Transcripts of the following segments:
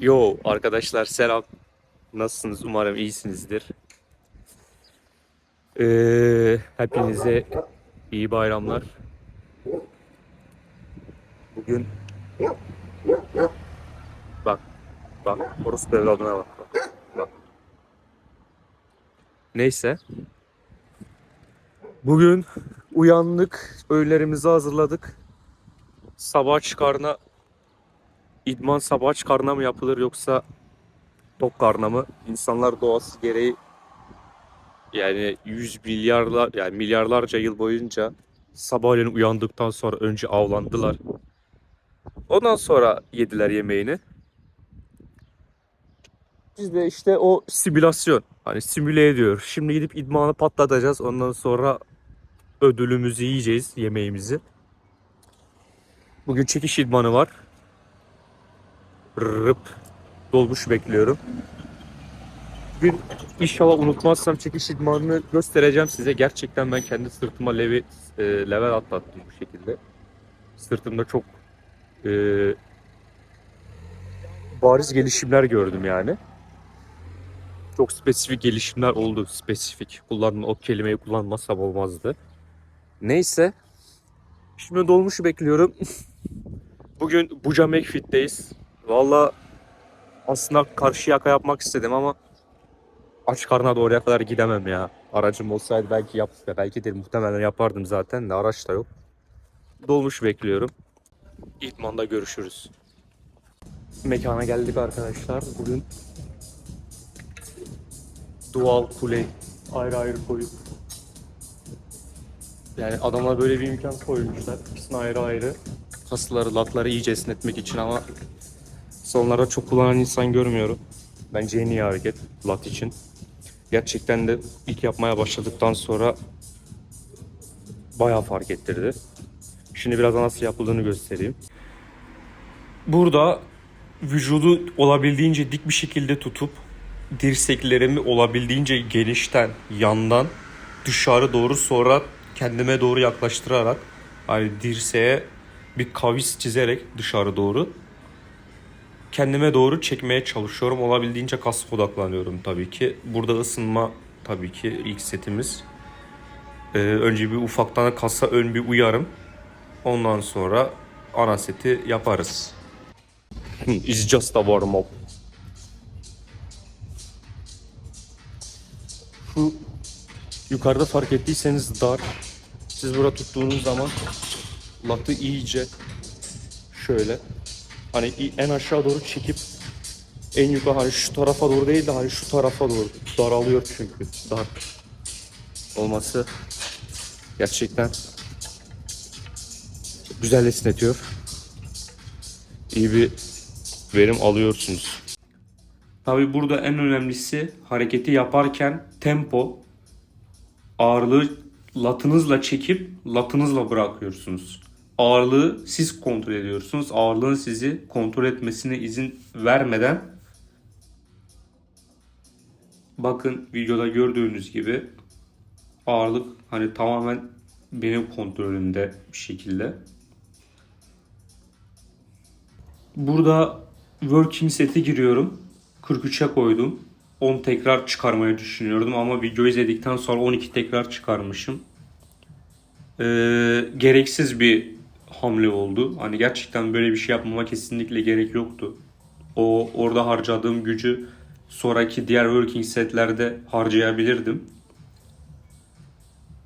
Yo arkadaşlar selam. Nasılsınız? Umarım iyisinizdir. Ee, hepinize iyi bayramlar. Bugün bak bak orospu evladına bak. bak. Bak. Neyse. Bugün uyandık, öğlerimizi hazırladık. Sabah çıkarına idman sabah çıkarına mı yapılır yoksa tok karna mı? İnsanlar doğası gereği yani yüz milyarlar yani milyarlarca yıl boyunca sabahleyin uyandıktan sonra önce avlandılar. Ondan sonra yediler yemeğini. Biz de işte o simülasyon hani simüle ediyor. Şimdi gidip idmanı patlatacağız. Ondan sonra ödülümüzü yiyeceğiz yemeğimizi. Bugün çekiş idmanı var. Rıp dolmuş bekliyorum. Bugün inşallah unutmazsam çekiş idmanını göstereceğim size. Gerçekten ben kendi sırtıma level, e, level atlattım bu şekilde. Sırtımda çok e, bariz gelişimler gördüm yani. Çok spesifik gelişimler oldu. Spesifik. Kullanma, o kelimeyi kullanmazsam olmazdı. Neyse. Şimdi dolmuşu bekliyorum. Bugün Buca McFit'teyiz. Valla aslında karşı yaka yapmak istedim ama aç karnına da oraya kadar gidemem ya. Aracım olsaydı belki yap belki de muhtemelen yapardım zaten de araç da yok. Dolmuş bekliyorum. İdmanda görüşürüz. Mekana geldik arkadaşlar. Bugün dual kule ayrı ayrı koyup yani adamlar böyle bir imkan koymuşlar. İkisini ayrı ayrı. Kasları, latları iyice esnetmek için ama sonlarda çok kullanan insan görmüyorum. Bence en iyi hareket lat için. Gerçekten de ilk yapmaya başladıktan sonra bayağı fark ettirdi. Şimdi biraz nasıl yapıldığını göstereyim. Burada vücudu olabildiğince dik bir şekilde tutup dirseklerimi olabildiğince genişten, yandan dışarı doğru sonra kendime doğru yaklaştırarak hani dirseğe bir kavis çizerek dışarı doğru kendime doğru çekmeye çalışıyorum. Olabildiğince kas odaklanıyorum tabii ki. Burada ısınma tabii ki ilk setimiz. Ee, önce bir ufaktan kasa ön bir uyarım. Ondan sonra ana seti yaparız. It's just a warm up. Şu yukarıda fark ettiyseniz dar. Siz burada tuttuğunuz zaman latı iyice şöyle hani en aşağı doğru çekip en yukarı hani şu tarafa doğru değil de hani şu tarafa doğru daralıyor çünkü dar olması gerçekten güzel esnetiyor. İyi bir verim alıyorsunuz. Tabi burada en önemlisi hareketi yaparken tempo ağırlığı latınızla çekip latınızla bırakıyorsunuz. Ağırlığı siz kontrol ediyorsunuz. Ağırlığın sizi kontrol etmesine izin vermeden bakın videoda gördüğünüz gibi ağırlık hani tamamen benim kontrolümde bir şekilde. Burada working seti giriyorum. 43'e koydum. 10 tekrar çıkarmayı düşünüyordum ama video izledikten sonra 12 tekrar çıkarmışım. Ee, gereksiz bir hamle oldu. Hani gerçekten böyle bir şey yapmama kesinlikle gerek yoktu. O orada harcadığım gücü sonraki diğer working setlerde harcayabilirdim.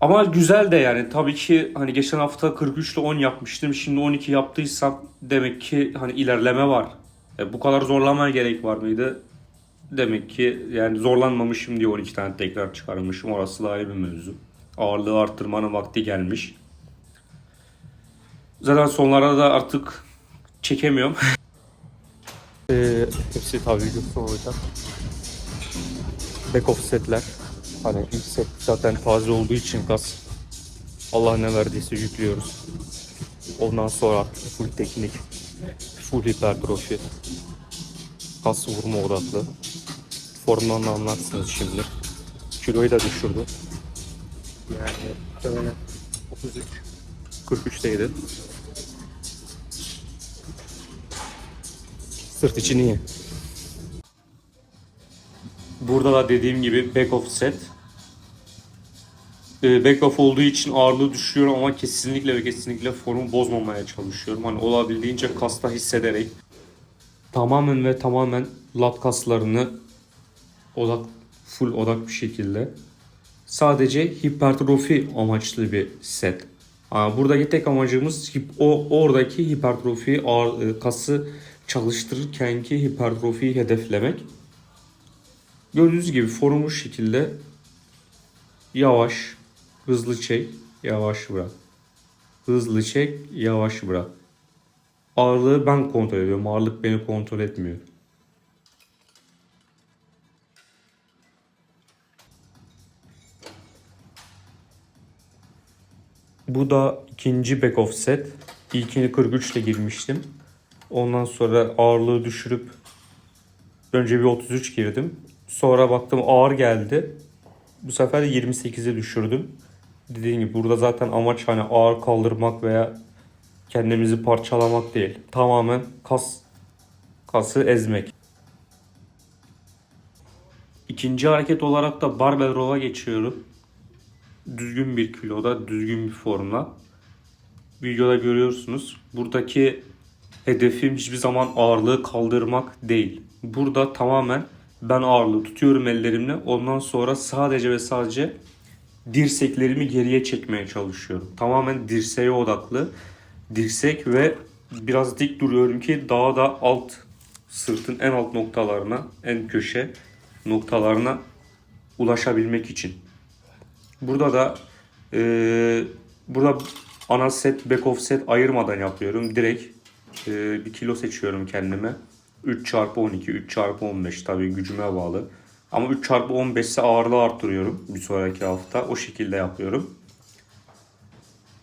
Ama güzel de yani tabii ki hani geçen hafta 43 ile 10 yapmıştım. Şimdi 12 yaptıysam demek ki hani ilerleme var. E, bu kadar zorlamaya gerek var mıydı? Demek ki yani zorlanmamışım diye 12 tane tekrar çıkarmışım. Orası da ayrı bir mevzu. Ağırlığı arttırmanın vakti gelmiş. Zaten sonlarda da artık çekemiyorum. ee, hepsi tabii videosu olacak. Back off setler. Hani ilk set zaten taze olduğu için gaz Allah ne verdiyse yüklüyoruz. Ondan sonra artık full teknik, full hipertrofi, kas vurma odaklı. Formdan da anlarsınız şimdi. Kiloyu da düşürdü. Yani muhtemelen 33, 43'teydi. Sırt için iyi. Burada da dediğim gibi back off set. Ee, back off olduğu için ağırlığı düşürüyorum ama kesinlikle ve kesinlikle formu bozmamaya çalışıyorum. Hani olabildiğince kasta hissederek tamamen ve tamamen lat kaslarını odak full odak bir şekilde sadece hipertrofi amaçlı bir set. Buradaki tek amacımız o oradaki hipertrofi ağır, e, kası çalıştırırkenki hipertrofiyi hedeflemek. Gördüğünüz gibi formu şekilde yavaş, hızlı çek, yavaş bırak. Hızlı çek, yavaş bırak. Ağırlığı ben kontrol ediyorum. Ağırlık beni kontrol etmiyor. Bu da ikinci back off set. İlkini 43 ile girmiştim. Ondan sonra ağırlığı düşürüp önce bir 33 girdim. Sonra baktım ağır geldi. Bu sefer de 28'e düşürdüm. Dediğim gibi burada zaten amaç hani ağır kaldırmak veya kendimizi parçalamak değil. Tamamen kas kası ezmek. İkinci hareket olarak da barbell roll'a geçiyorum. Düzgün bir kiloda, düzgün bir formla. Videoda görüyorsunuz. Buradaki hedefim hiçbir zaman ağırlığı kaldırmak değil. Burada tamamen ben ağırlığı tutuyorum ellerimle. Ondan sonra sadece ve sadece dirseklerimi geriye çekmeye çalışıyorum. Tamamen dirseğe odaklı. Dirsek ve biraz dik duruyorum ki daha da alt sırtın en alt noktalarına, en köşe noktalarına ulaşabilmek için. Burada da eee, burada ana set, back off set ayırmadan yapıyorum. Direkt eee, bir kilo seçiyorum kendime. 3 çarpı 12, 3 çarpı 15 tabii gücüme bağlı. Ama 3 çarpı 15 ise ağırlığı arttırıyorum bir sonraki hafta. O şekilde yapıyorum.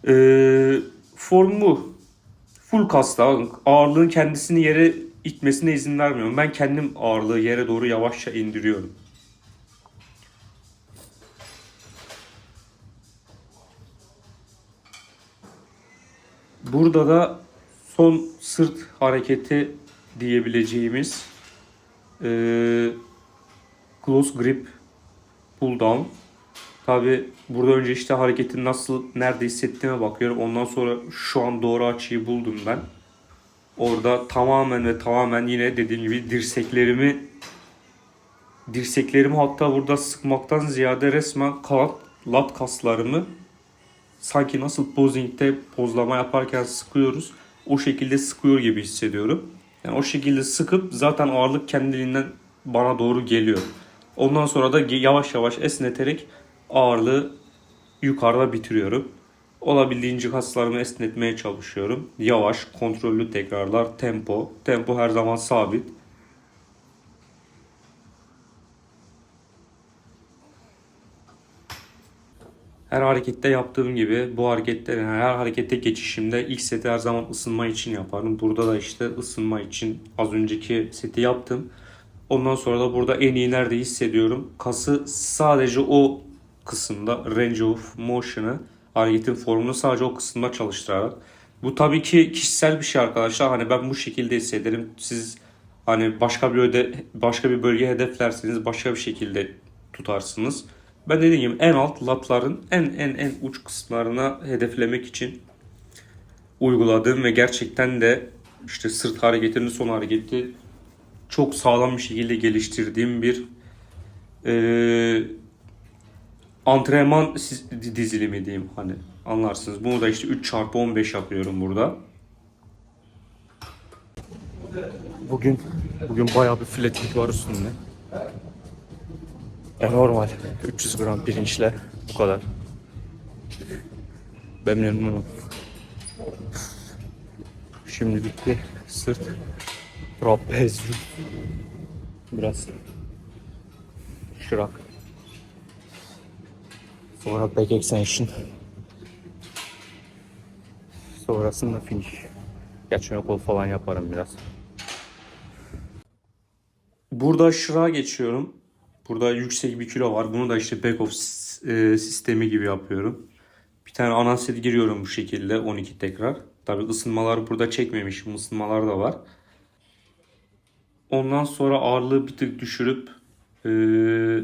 Eee form bu. Full kasta ağırlığın kendisini yere itmesine izin vermiyorum. Ben kendim ağırlığı yere doğru yavaşça indiriyorum. Burada da son sırt hareketi diyebileceğimiz eee, close grip pull down. Tabi burada önce işte hareketin nasıl nerede hissettiğime bakıyorum. Ondan sonra şu an doğru açıyı buldum ben. Orada tamamen ve tamamen yine dediğim gibi dirseklerimi dirseklerimi hatta burada sıkmaktan ziyade resmen kalat lat kaslarımı sanki nasıl posing'de pozlama yaparken sıkıyoruz. O şekilde sıkıyor gibi hissediyorum. Yani o şekilde sıkıp zaten ağırlık kendiliğinden bana doğru geliyor. Ondan sonra da yavaş yavaş esneterek ağırlığı yukarıda bitiriyorum. Olabildiğince kaslarımı esnetmeye çalışıyorum. Yavaş, kontrollü tekrarlar, tempo. Tempo her zaman sabit. Her harekette yaptığım gibi bu hareketlerin her harekete geçişimde ilk seti her zaman ısınma için yaparım. Burada da işte ısınma için az önceki seti yaptım. Ondan sonra da burada en iyi nerede hissediyorum. Kası sadece o kısımda range of motion'ı hareketin formunu sadece o kısımda çalıştırarak. Bu tabii ki kişisel bir şey arkadaşlar. Hani ben bu şekilde hissederim. Siz hani başka bir öde başka bir bölge hedeflerseniz başka bir şekilde tutarsınız. Ben dediğim gibi en alt latların en en en uç kısımlarına hedeflemek için uyguladığım ve gerçekten de işte sırt hareketinin son hareketi çok sağlam bir şekilde geliştirdiğim bir eee antrenman dizilimi diyeyim hani anlarsınız. Bunu da işte 3 çarpı 15 yapıyorum burada. Bugün bugün bayağı bir fletik var üstünde. E normal. 300 gram pirinçle bu kadar. Ben memnunum. Şimdi bitti. Sırt. Trapezyum biraz şırak sonra back extension. Sonrasında finish. Ön kol falan yaparım biraz. Burada şırağa geçiyorum burada yüksek bir kilo var bunu da işte back off e, sistemi gibi yapıyorum bir tane ana set giriyorum bu şekilde 12 tekrar tabi ısınmalar burada çekmemişim ısınmalar da var Ondan sonra ağırlığı bir tık düşürüp Ee,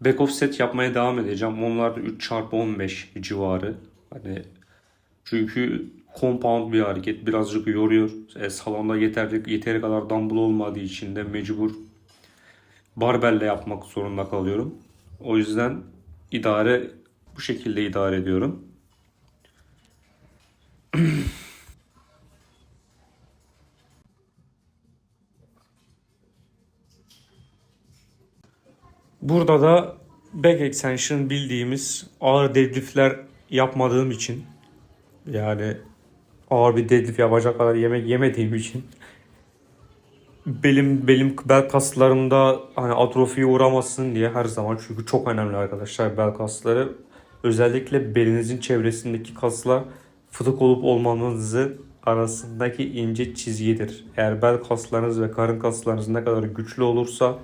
back offset yapmaya devam edeceğim. Onlar da 3x15 civarı. Hani çünkü compound bir hareket birazcık yoruyor. E, salonda yeterli yeteri kadar dumbbell olmadığı için de mecbur barbelle yapmak zorunda kalıyorum. O yüzden idare bu şekilde idare ediyorum. Burada da back extension bildiğimiz ağır deadliftler yapmadığım için yani ağır bir deadlift yapacak kadar yemek yemediğim için belim belim bel kaslarımda hani atrofiye uğramasın diye her zaman çünkü çok önemli arkadaşlar bel kasları özellikle belinizin çevresindeki kaslar fıtık olup olmamanızın arasındaki ince çizgidir. Eğer bel kaslarınız ve karın kaslarınız ne kadar güçlü olursa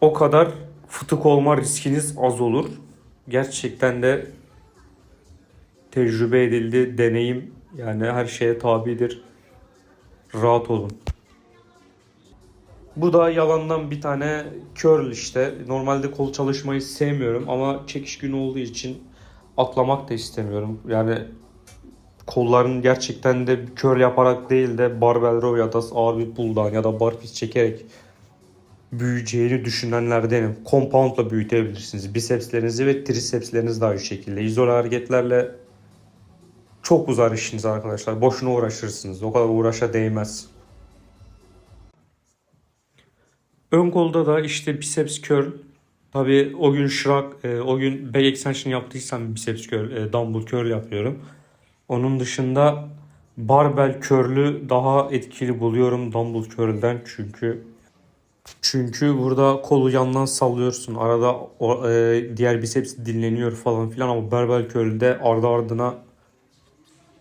o kadar fıtık olma riskiniz az olur. Gerçekten de tecrübe edildi, deneyim yani her şeye tabidir. Rahat olun. Bu da yalandan bir tane curl işte. Normalde kol çalışmayı sevmiyorum ama çekiş günü olduğu için atlamak da istemiyorum. Yani kolların gerçekten de curl yaparak değil de barbell row ya da ağır bir pull down ya da barfiks çekerek büyüyeceğini düşünenlerdenim. Compoundla büyütebilirsiniz. Bisepslerinizi ve tricepslerinizi de aynı şekilde. İzole hareketlerle çok uzar işiniz arkadaşlar. Boşuna uğraşırsınız. O kadar uğraşa değmez. Ön kolda da işte biceps curl. Tabii o gün şırak, e, o gün back extension yaptıysam biceps curl, e, dumbbell curl yapıyorum. Onun dışında barbell curl'ü daha etkili buluyorum dumbbell curl'den çünkü çünkü burada kolu yandan sallıyorsun. Arada o, e, diğer biceps dinleniyor falan filan ama barbell curl'de ardı ardına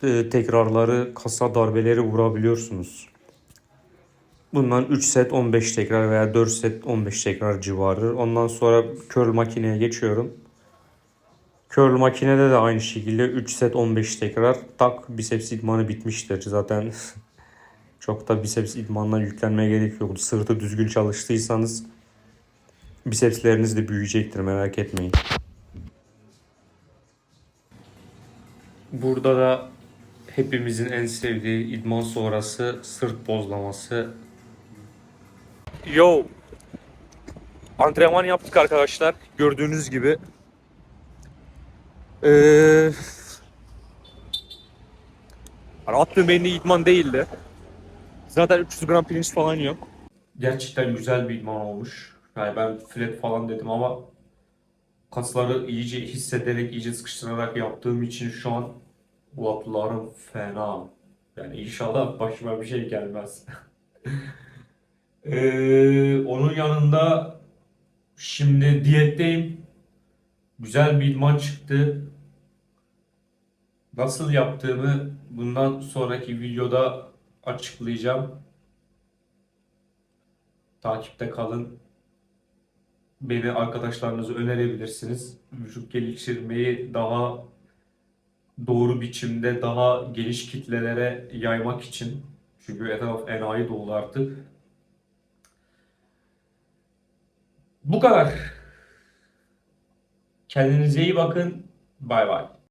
e, tekrarları, kasa darbeleri vurabiliyorsunuz. Bundan 3 set 15 tekrar veya 4 set 15 tekrar civarı. Ondan sonra curl makineye geçiyorum. Curl makinede de aynı şekilde 3 set 15 tekrar tak biceps idmanı bitmiştir. Zaten çok da biceps idmanına yüklenmeye gerek yok. Sırtı düzgün çalıştıysanız bicepsleriniz de büyüyecektir merak etmeyin. Burada da hepimizin en sevdiği idman sonrası sırt bozlaması. Yo! Antrenman yaptık arkadaşlar. Gördüğünüz gibi. Ee, hani attığım idman değildi. Zaten 300 gram pirinç falan yok. Gerçekten güzel bir idman olmuş. Yani ben flat falan dedim ama kasları iyice hissederek, iyice sıkıştırarak yaptığım için şu an latlarım fena. Yani inşallah başıma bir şey gelmez. Ee, onun yanında şimdi diyetteyim. Güzel bir idman çıktı. Nasıl yaptığımı bundan sonraki videoda açıklayacağım. Takipte kalın. Beni arkadaşlarınıza önerebilirsiniz. Vücut geliştirmeyi daha doğru biçimde daha geniş kitlelere yaymak için. Çünkü etraf enayi dolu artık. Bu kadar. Kendinize iyi bakın. Bay bay.